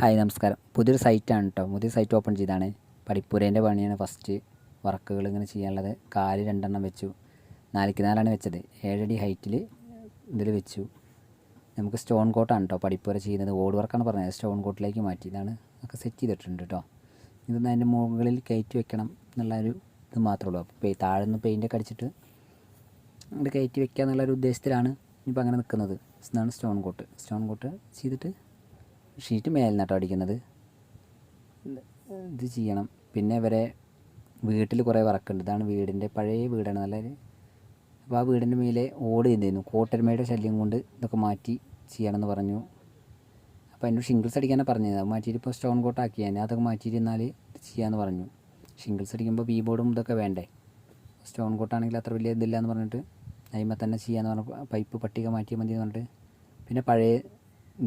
Hi നമസ്കാരം. പുതിയൊരു സൈറ്റാണ് കേട്ടോ പുതിയ സൈറ്റ് ഓപ്പൺ ചെയ്താണ് പഠിപ്പുരേന്റെ പണിയാണ് ഫസ്റ്റ് വർക്കുകൾ ഇങ്ങനെ ചെയ്യാനുള്ളത്. കാൽ രണ്ടെണ്ണം വെച്ചു. നാലിക്ക് നാലാണ് വെച്ചത്. ഏഴടി ഹൈറ്റിൽ ഇതിൽ വെച്ചു. നമുക്ക് സ്റ്റോൺ കോട്ടാണ് കേട്ടോ പഠിപ്പുര ചെയ്യുന്നത്. ഓട് വർക്കാണ് പറഞ്ഞത്. സ്റ്റോൺ കോട്ടിലേക്ക് മാറ്റി. ഇതാണ് ഒക്കെ സെറ്റ് ചെയ്തിട്ടുണ്ട് കേട്ടോ ഇതൊന്ന് അതിന്റെ മുകളിൽ കയറ്റി വെക്കണം എന്നുള്ള ഒരു ഇത് മാത്രമേ ഉള്ളൂ. അപ്പോൾ താഴെ നിന്ന് പെയിന്റൊക്കെ അടിച്ചിട്ട് അങ്ങോട്ട് കയറ്റി വെക്കുക എന്നുള്ളൊരു ഉദ്ദേശത്തിലാണ് ഇനിയിപ്പോൾ അങ്ങനെ നിൽക്കുന്നത്. ഇതാണ് സ്റ്റോൺ കോട്ട്. സ്റ്റോൺ കോട്ട് ചെയ്തിട്ട് ഷീറ്റ് മേലിൽ നിന്നാട്ടോ അടിക്കുന്നത് ഇത് ചെയ്യണം. പിന്നെ ഇവരെ വീട്ടിൽ കുറേ വർക്കുണ്ട്. ഇതാണ് വീടിന്റെ പഴയ വീടാണ്. നല്ല അപ്പോൾ ആ വീടിന്റെ മേലെ ഓട് ചെയ്തിരുന്നു. കോട്ടരുമയുടെ ശല്യം കൊണ്ട് ഇതൊക്കെ മാറ്റി ചെയ്യണമെന്ന് പറഞ്ഞു. അപ്പോൾ അതിന്റെ ഷിംഗിൾസ് അടിക്കാനാണ് പറഞ്ഞത്. അത് മാറ്റിയിട്ട് ഇപ്പോൾ സ്റ്റോൺ കോട്ട് ആക്കി. ഞാൻ അതൊക്കെ മാറ്റിയിരുന്നാൽ ഇത് ചെയ്യാമെന്ന് പറഞ്ഞു. ഷിംഗിൾസ് അടിക്കുമ്പോൾ ബീ ബോർഡും ഇതൊക്കെ വേണ്ടേ? സ്റ്റോൺ കോട്ടാണെങ്കിൽ അത്ര വലിയ ഇതില്ല എന്ന് പറഞ്ഞിട്ട് അതിമ്മ തന്നെ ചെയ്യാമെന്ന് പറഞ്ഞു പൈപ്പ് പട്ടിക മാറ്റിയാൽ മതി എന്ന് പറഞ്ഞിട്ട്. പിന്നെ പഴയ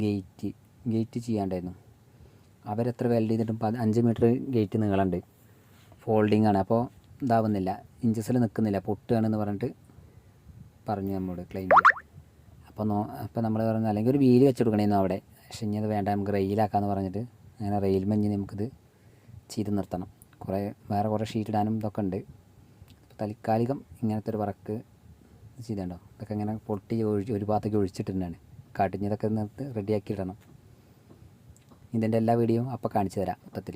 ഗേറ്റ് ഗേറ്റ് ചെയ്യാണ്ടായിരുന്നു. അവരെത്ര വെൽഡ് ചെയ്തിട്ടും പത് അഞ്ച് മീറ്റർ ഗേറ്റ് നീളമുണ്ട് ഫോൾഡിങ് ആണ്. അപ്പോൾ ഇതാവുന്നില്ല. ഇഞ്ചസിൽ നിൽക്കുന്നില്ല പൊട്ടുകയാണെന്ന് പറഞ്ഞിട്ട് പറഞ്ഞു നമ്മളോട് ക്ലൈന്റ് അപ്പോൾ നോ അപ്പോൾ നമ്മൾ പറഞ്ഞു അല്ലെങ്കിൽ ഒരു വീൽ വെച്ച് അവിടെ? പക്ഷെ ഇനി അത് വേണ്ട. നമുക്ക് റെയിലാക്കാമെന്ന് പറഞ്ഞിട്ട് അങ്ങനെ റെയിൽ മഞ്ഞ് നമുക്കിത് ചെയ്ത് നിർത്തണം. കുറേ വേറെ കുറേ ഷീറ്റ് ഇടാനും ഇതൊക്കെ ഉണ്ട്. തൽക്കാലികം ഇങ്ങനത്തെ ഒരു വർക്ക് ചെയ്തേണ്ടോ? ഇതൊക്കെ ഇങ്ങനെ പൊട്ടി ഒഴി ഒരു ഭാഗത്തേക്ക് ഒഴിച്ചിട്ടുണ്ടാണ് കാട്ടിഞ്ഞതൊക്കെ നിർത്ത് റെഡിയാക്കി ഇടണം. ഇതിന്റെ എല്ലാ വീഡിയോയും അപ്പോൾ കാണിച്ചു തരാം മൊത്തത്തിൽ.